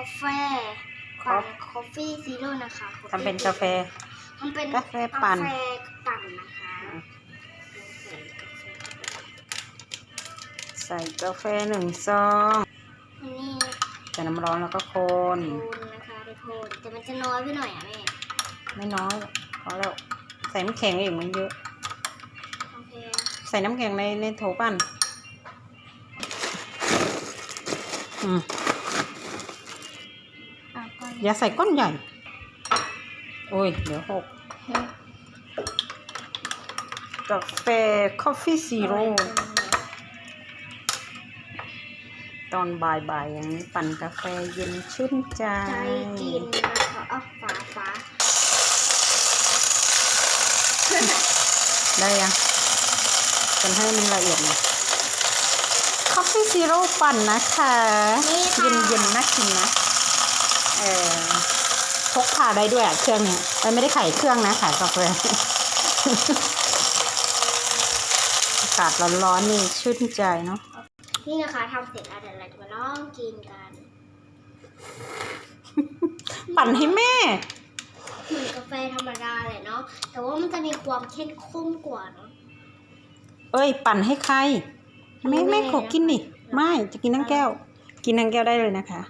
กาแฟปั่นคอฟฟี่ซีโร่นะคะทำเป็นกาแฟทำเป็นกาแฟปั่นกาแฟปั่นนะคะใส่กาแฟหนึ่งซองอันนี้ใส่น้ำร้อนแล้วก็คนโคนนะคะทุกคนแต่มันจะน้อยไปหน่อยอะแม่ไม่น้อยพอแล้วใส่น้ำแข็งอีกมันเยอะโอเคใส่น้ำแข็งในในโถปั่นอืม อะก็อย่าใส่ก้อนใหญ่ โอ้ย เดี๋ยวหกกาแฟคอฟฟี่ซีโร่ตอนบ่ายๆอย่างนี้ปั่นกาแฟเย็นชื่นใจใจกินนะคะเอาฝาฝาได้ยังกันให้มันละเอียดหน่อยคอฟฟี่ซีโร่ปั่นนะคะนี่ค่ะเย็นเย็นๆน่ากินนะเออ พกพาได้ด้วยอะเครื่องเนี้ยเอ้ยไม่ได้ขายเครื่องนะขายกาแฟอากาศร้อนๆนี่ชื่นใจเนาะนี่นะคะทำเสร็จแล้วเดี๋ยวเราจะมาลองกินกัน ปั่นให้แม่ เหมือนกาแฟธรรมดาเลยเนาะแต่ว่ามันจะมีความเข้มข้นกว่าเนาะเอ้ย ปั่นให้ใคร แม่ให้แม่แม่ขอกินดินะคะไม่จะกินทั้งแก้ว กินทั้งแก้วได้เลยนะคะ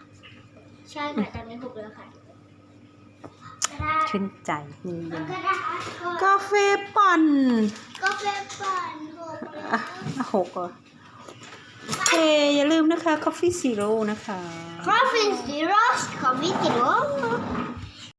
ใช่ค่ะตอนนี้หกแล้วค่ะกระดาษ ชื่นใจเย็นกระดาษๆกาแฟปั่นกาแฟปั่นหกแล้วอะอะหกเหรอะโอเคอย่าลืมนะคะ Coffee Zero นะคะคอฟฟี่